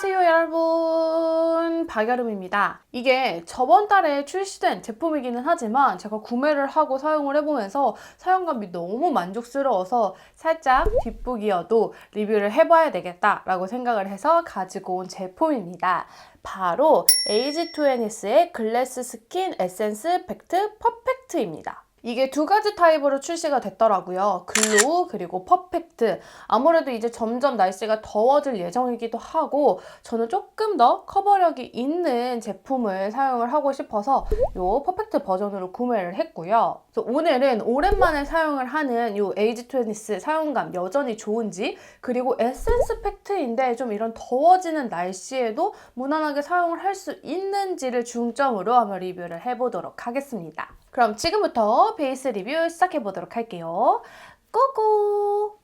안녕하세요 여러분. 박여름입니다. 이게 저번 달에 출시된 제품이기는 하지만 제가 구매를 하고 사용을 해보면서 사용감이 너무 만족스러워서 살짝 뒷북이어도 리뷰를 해봐야 되겠다 라고 생각을 해서 가지고 온 제품입니다. 바로 에이지2애니스의 글래스 스킨 에센스 팩트 퍼펙트입니다 이게 두 가지 타입으로 출시가 됐더라고요. 글로우 그리고 퍼펙트. 아무래도 이제 점점 날씨가 더워질 예정이기도 하고 저는 조금 더 커버력이 있는 제품을 사용을 하고 싶어서 이 퍼펙트 버전으로 구매를 했고요. 오늘은 오랜만에 사용을 하는 이 에이지 트웬니스 사용감 여전히 좋은지 그리고 에센스 팩트인데 좀 이런 더워지는 날씨에도 무난하게 사용을 할 수 있는지를 중점으로 한번 리뷰를 해보도록 하겠습니다. 그럼 지금부터 베이스 리뷰 시작해 보도록 할게요. 고고!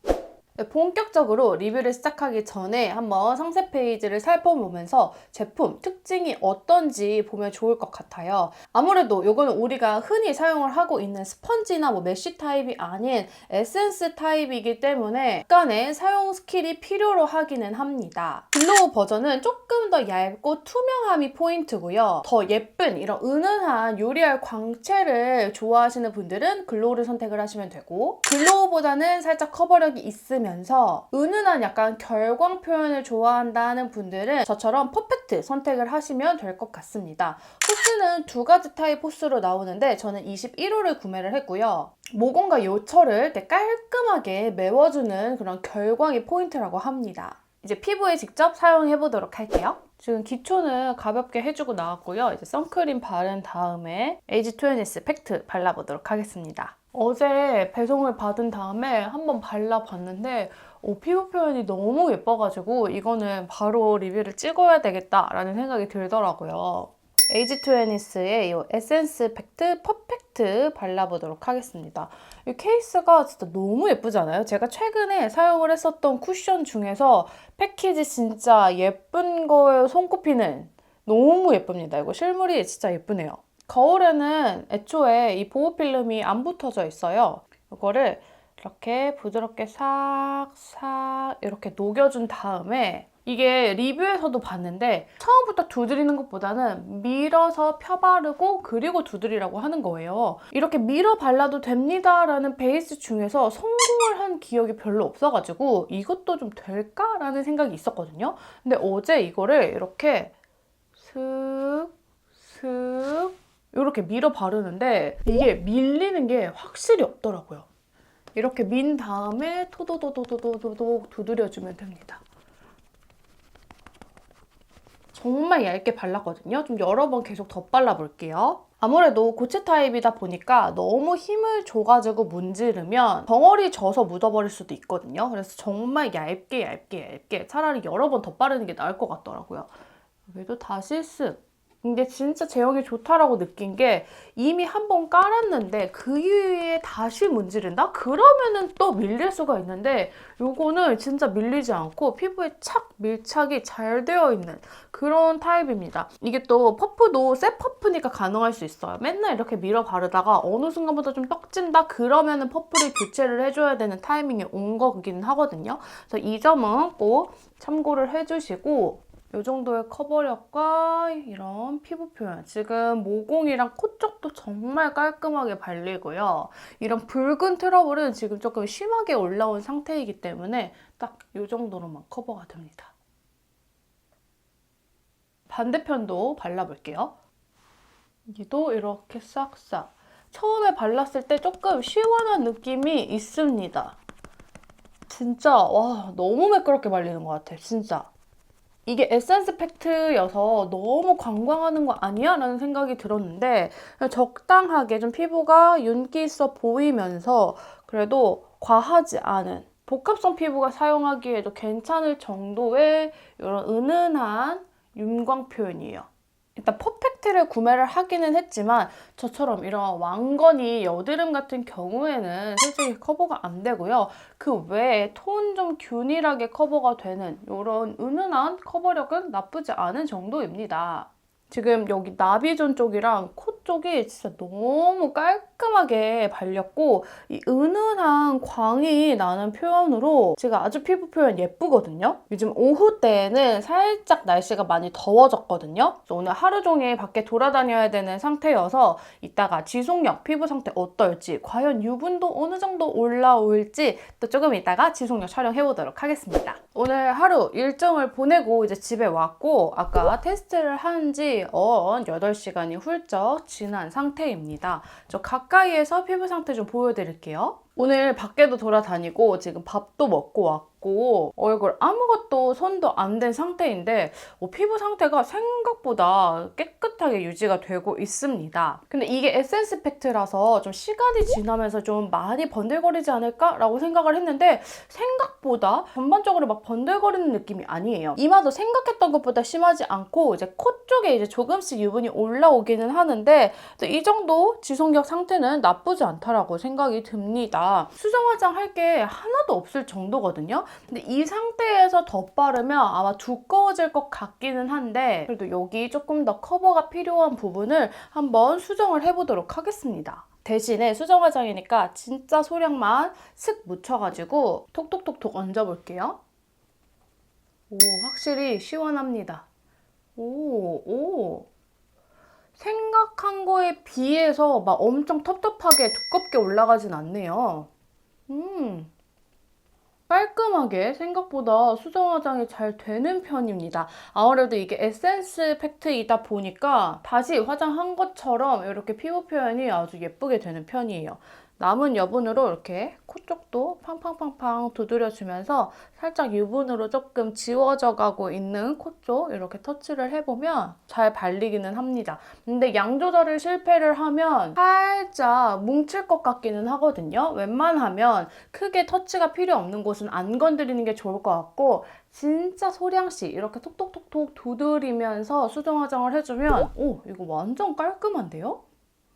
네, 본격적으로 리뷰를 시작하기 전에 한번 상세 페이지를 살펴보면서 제품 특징이 어떤지 보면 좋을 것 같아요. 아무래도 이거는 우리가 흔히 사용을 하고 있는 스펀지나 뭐 메쉬 타입이 아닌 에센스 타입이기 때문에 약간의 사용 스킬이 필요로 하기는 합니다. 글로우 버전은 조금 더 얇고 투명함이 포인트고요. 더 예쁜 이런 은은한 요리알 광채를 좋아하시는 분들은 글로우를 선택을 하시면 되고 글로우보다는 살짝 커버력이 있으면 면서 은은한 약간 결광 표현을 좋아한다는 분들은 저처럼 퍼펙트 선택을 하시면 될 것 같습니다. 호스는 두 가지 타입 호스로 나오는데 저는 21호를 구매를 했고요. 모공과 요철을 깔끔하게 메워주는 그런 결광이 포인트라고 합니다. 이제 피부에 직접 사용해 보도록 할게요. 지금 기초는 가볍게 해주고 나왔고요. 이제 선크림 바른 다음에 에이지 2NS 팩트 발라보도록 하겠습니다. 어제 배송을 받은 다음에 한번 발라봤는데 어, 피부 표현이 너무 예뻐가지고 이거는 바로 리뷰를 찍어야 되겠다라는 생각이 들더라고요. 에이지2애니스의 이 에센스 팩트 퍼펙트 발라보도록 하겠습니다. 이 케이스가 진짜 너무 예쁘지 않아요? 제가 최근에 사용을 했었던 쿠션 중에서 패키지 진짜 예쁜 거에 손꼽히는 너무 예쁩니다. 이거 실물이 진짜 예쁘네요. 거울에는 애초에 이 보호 필름이 안 붙어져 있어요. 이거를 이렇게 부드럽게 싹싹 이렇게 녹여준 다음에 이게 리뷰에서도 봤는데 처음부터 두드리는 것보다는 밀어서 펴바르고 그리고 두드리라고 하는 거예요. 이렇게 밀어 발라도 됩니다라는 베이스 중에서 성공을 한 기억이 별로 없어가지고 이것도 좀 될까라는 생각이 있었거든요. 근데 어제 이거를 이렇게 슥, 슥 이렇게 밀어 바르는데 이게 밀리는 게 확실히 없더라고요. 이렇게 민 다음에 토도도도도도도 두드려주면 됩니다. 정말 얇게 발랐거든요. 좀 여러 번 계속 더 발라볼게요. 아무래도 고체 타입이다 보니까 너무 힘을 줘가지고 문지르면 덩어리 져서 묻어버릴 수도 있거든요. 그래서 정말 얇게 얇게 얇게 차라리 여러 번더 바르는 게 나을 것 같더라고요. 여기도 다시 쓱 근데 진짜 제형이 좋다라고 느낀 게 이미 한 번 깔았는데 그 위에 다시 문지른다? 그러면은 또 밀릴 수가 있는데 요거는 진짜 밀리지 않고 피부에 착 밀착이 잘 되어 있는 그런 타입입니다. 이게 또 퍼프도 새 퍼프니까 가능할 수 있어요. 맨날 이렇게 밀어 바르다가 어느 순간부터 좀 떡진다? 그러면은 퍼프를 교체를 해줘야 되는 타이밍이 온 거긴 하거든요. 그래서 이 점은 꼭 참고를 해주시고 이 정도의 커버력과 이런 피부 표현. 지금 모공이랑 코 쪽도 정말 깔끔하게 발리고요. 이런 붉은 트러블은 지금 조금 심하게 올라온 상태이기 때문에 딱 이 정도로만 커버가 됩니다. 반대편도 발라볼게요. 여기도 이렇게 싹싹. 처음에 발랐을 때 조금 시원한 느낌이 있습니다. 진짜 와 너무 매끄럽게 발리는 것 같아 진짜. 이게 에센스 팩트여서 너무 관광하는 거 아니야? 라는 생각이 들었는데 적당하게 좀 피부가 윤기 있어 보이면서 그래도 과하지 않은 복합성 피부가 사용하기에도 괜찮을 정도의 이런 은은한 윤광 표현이에요. 일단 퍼펙트를 구매를 하기는 했지만 저처럼 이런 왕건이 여드름 같은 경우에는 솔직히 커버가 안 되고요. 그 외에 톤 좀 균일하게 커버가 되는 이런 은은한 커버력은 나쁘지 않은 정도입니다. 지금 여기 나비존 쪽이랑 코 쪽이 진짜 너무 깔끔 하게 발렸고 이 은은한 광이 나는 표현으로 제가 아주 피부 표현 예쁘거든요. 요즘 오후 때에는 살짝 날씨가 많이 더워졌거든요. 오늘 하루 종일 밖에 돌아다녀야 되는 상태여서 이따가 지속력 피부 상태 어떨지 과연 유분도 어느 정도 올라올지 또 조금 이따가 지속력 촬영해 보도록 하겠습니다. 오늘 하루 일정을 보내고 이제 집에 왔고 아까 테스트를 한지언 8시간이 훌쩍 지난 상태입니다. 저 가 까이에서 피부 상태 좀 보여드릴게요. 오늘 밖에도 돌아다니고 지금 밥도 먹고 왔고 얼굴 아무것도 손도 안댄 상태인데 어, 피부 상태가 생각보다 깨끗하게 유지가 되고 있습니다. 근데 이게 에센스 팩트라서 좀 시간이 지나면서 좀 많이 번들거리지 않을까라고 생각을 했는데 생각보다 전반적으로 막 번들거리는 느낌이 아니에요. 이마도 생각했던 것보다 심하지 않고 이제 코 쪽에 이제 조금씩 유분이 올라오기는 하는데 이 정도 지속력 상태는 나쁘지 않다라고 생각이 듭니다. 수정 화장 할 게 하나도 없을 정도거든요. 근데 이 상태에서 덧바르면 아마 두꺼워질 것 같기는 한데 그래도 여기 조금 더 커버가 필요한 부분을 한번 수정을 해보도록 하겠습니다. 대신에 수정 화장이니까 진짜 소량만 슥 묻혀가지고 톡톡톡톡 얹어볼게요. 오, 확실히 시원합니다. 오, 오. 생각한 거에 비해서 막 엄청 텁텁하게 두껍게 올라가진 않네요. 음. 깔끔하게 생각보다 수정 화장이 잘 되는 편입니다. 아무래도 이게 에센스 팩트이다 보니까 다시 화장한 것처럼 이렇게 피부 표현이 아주 예쁘게 되는 편이에요. 남은 여분으로 이렇게 코 쪽도 팡팡팡팡 두드려주면서 살짝 유분으로 조금 지워져 가고 있는 코 쪽 이렇게 터치를 해보면 잘 발리기는 합니다. 근데 양 조절을 실패를 하면 살짝 뭉칠 것 같기는 하거든요. 웬만하면 크게 터치가 필요 없는 곳은 안 건드리는 게 좋을 것 같고 진짜 소량씩 이렇게 톡톡톡톡 두드리면서 수정 화장을 해주면 오 이거 완전 깔끔한데요?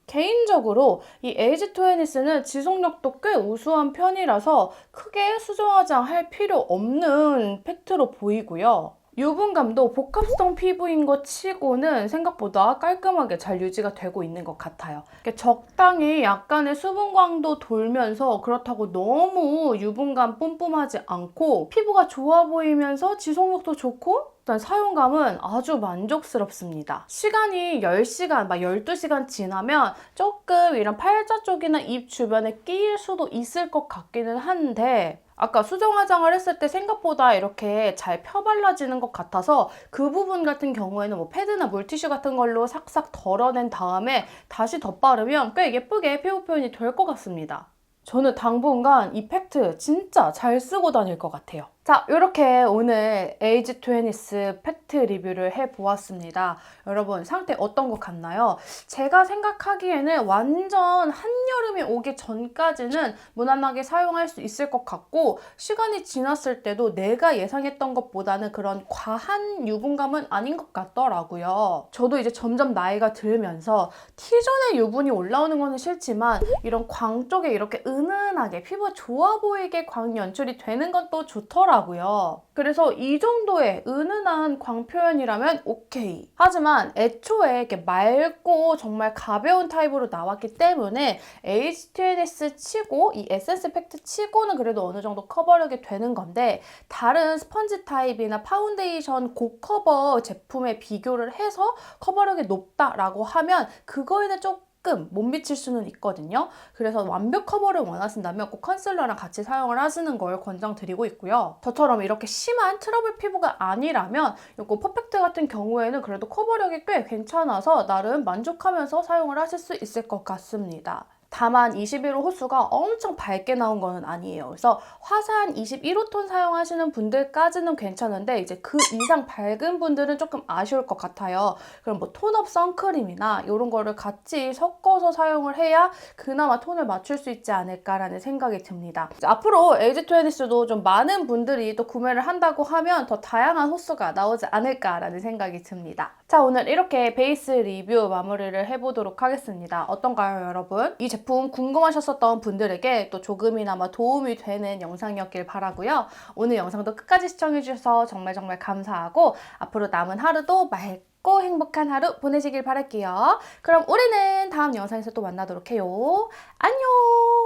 개인적으로 이 에이지 토에니스는 지속력도 꽤 우수한 편이라서 크게 수정 화장할 필요 없는 팩트로 보이고요. 유분감도 복합성 피부인 것 치고는 생각보다 깔끔하게 잘 유지가 되고 있는 것 같아요. 적당히 약간의 수분광도 돌면서 그렇다고 너무 유분감 뿜뿜하지 않고 피부가 좋아 보이면서 지속력도 좋고 일단 사용감은 아주 만족스럽습니다. 시간이 10시간, 막 12시간 지나면 조금 이런 팔자 쪽이나 입 주변에 끼일 수도 있을 것 같기는 한데 아까 수정 화장을 했을 때 생각보다 이렇게 잘 펴발라지는 것 같아서 그 부분 같은 경우에는 뭐 패드나 물티슈 같은 걸로 싹싹 덜어낸 다음에 다시 덧바르면 꽤 예쁘게 피부 표현이 될 것 같습니다. 저는 당분간 이 팩트 진짜 잘 쓰고 다닐 것 같아요. 자, 이렇게 오늘 에이지 트웨니스 팩트 리뷰를 해보았습니다. 여러분, 상태 어떤 것 같나요? 제가 생각하기에는 완전 한여 름이 오기 전까지는 무난하게 사용할 수 있을 것 같고, 시간이 지났을 때도 내가 예상했던 것보다는 그런 과한 유분감은 아닌 것 같더라고요. 저도 이제 점점 나이가 들면서 T존의 유분이 올라오는 거는 싫지만, 이런 광 쪽에 이렇게 은은하게 피부가 좋아 보이게 광 연출이 되는 건 또 좋더라고요. 그래서 이 정도의 은은한 광 표현이라면 오케이. 하지만 애초에 이렇게 맑고 정말 가벼운 타입으로 나왔기 때문에 H2NS 치고 이 에센스 팩트 치고는 그래도 어느 정도 커버력이 되는 건데 다른 스펀지 타입이나 파운데이션 고커버 제품에 비교를 해서 커버력이 높다라고 하면 그거에는 조금 조금 못 미칠 수는 있거든요. 그래서 완벽 커버를 원하신다면 꼭 컨실러랑 같이 사용을 하시는 걸 권장드리고 있고요. 저처럼 이렇게 심한 트러블 피부가 아니라면 이거 퍼펙트 같은 경우에는 그래도 커버력이 꽤 괜찮아서 나름 만족하면서 사용을 하실 수 있을 것 같습니다. 다만 21호 호수가 엄청 밝게 나온 거는 아니에요. 그래서 화사한 21호 톤 사용하시는 분들까지는 괜찮은데 이제 그 이상 밝은 분들은 조금 아쉬울 것 같아요. 그럼 뭐 톤업 선크림이나 이런 거를 같이 섞어서 사용을 해야 그나마 톤을 맞출 수 있지 않을까라는 생각이 듭니다. 앞으로 에이지 트웨니스도 좀 많은 분들이 또 구매를 한다고 하면 더 다양한 호수가 나오지 않을까라는 생각이 듭니다. 자 오늘 이렇게 베이스 리뷰 마무리를 해보도록 하겠습니다. 어떤가요 여러분? 이 제품 궁금하셨었던 분들에게 또 조금이나마 도움이 되는 영상이었길 바라고요. 오늘 영상도 끝까지 시청해주셔서 정말 정말 감사하고 앞으로 남은 하루도 맑고 행복한 하루 보내시길 바랄게요. 그럼 우리는 다음 영상에서 또 만나도록 해요. 안녕!